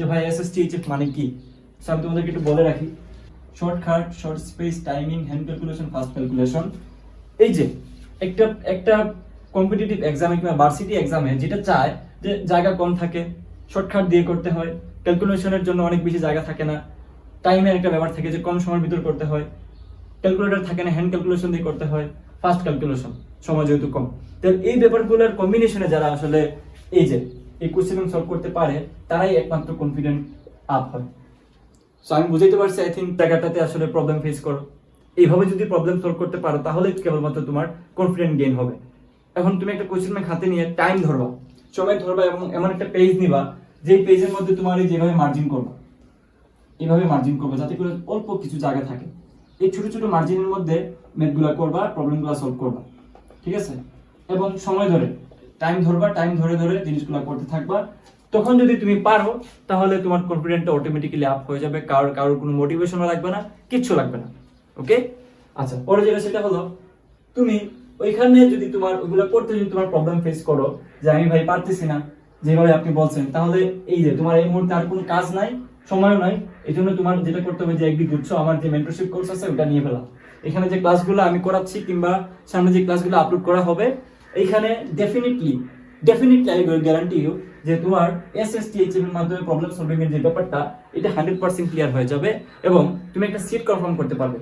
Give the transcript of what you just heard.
যে ভাই এসএসটিএইচএফ মানে কি? So, আমি তোমাদেরকে একটু বলে রাখি। Short cut short space timing hand calculation fast calculation এই যে একটা একটা কম্পিটিটিভ এক্সামে কিংবা ভার্সিটি এক্সামে যেটা চায় যে জায়গা কম থাকে শর্টকাট দিয়ে করতে হয় ক্যালকুলেশনের জন্য অনেক বেশি জায়গা থাকে না টাইমের একটা ব্যাপার থাকে যে কম সময়ের ভিতর করতে হয় ক্যালকুলেটর থাকে না হ্যান্ড ক্যালকুলেশন দিয়ে করতে হয় ফাস্ট ক্যালকুলেশন সময় যেহেতু কম। তো এই ব্যাপারগুলোর কম্বিনেশনে যারা আসলে এই যে এই কোশ্চেন সলভ করতে পারে, তারাই একমাত্র কনফিডেন্ট আপ হয়। সো আমি বুঝাইতে পারছি আই থিঙ্ক জায়গাটাতে আসলে প্রবলেম ফেস করো। এইভাবে যদি প্রবলেম সলভ করতে পারো, তাহলে কেবলমাত্র তোমার কনফিডেন্ট গেইন হবে। এখন তুমি একটা কোশ্চেন ব্যাংক হাতে নিয়ে টাইম ধরবা। সময় ধরবা এবং এমন একটা পেজ নিবা যে পেজের মধ্যে তোমার যেভাবে মার্জিন করবা। এইভাবে মার্জিন করবা, যাতে করে অল্প কিছু জায়গা থাকে। এই ছোট ছোট মার্জিনের মধ্যে ম্যাথগুলো করবা প্রবলেমগুলো সলভ করবা। ঠিক আছে? এবং সময় ধরে টাইম ধরবা টাইম ধরে ধরে জিনিসগুলো করতে থাকবা। তখন যদি তুমি পারো, তাহলে তোমার কনফিডেন্টটা অটোমেটিক্যালি আপ হয়ে যাবে। কারোর কারোর কোনো মোটিভেশনও লাগবে না, কিচ্ছু লাগবে না। ওকে আচ্ছা পরে যেটা সেটা হলো, তুমি ওইখানে যদি তোমার ওইগুলো করতে যদি তোমার প্রবলেম ফেস করো, যে আমি ভাই পারতেছি না, যেভাবে আপনি বলছেন, তাহলে এই যে তোমার এই মুহূর্তে আর কোনো কাজ নাই, সময়ও নাই এই জন্য তোমার যেটা করতে হবে যে একদিন বুঝছ আমার যে মেন্টরশিপ কোর্স আছে, ওটা নিয়ে ফেলা। এখানে যে ক্লাসগুলো আমি করাচ্ছি কিংবা সামনে যে ক্লাসগুলো আপলোড করা হবে এইখানে definitely definitely I guarantee you যে তোমার এস এস এইচ এর মাধ্যমে প্রবলেম সলভিং এর যে ব্যাপারটা, এটা হান্ড্রেড পার্সেন্ট ক্লিয়ার হয়ে যাবে এবং তুমি একটা সিট কনফার্ম করতে পারবে।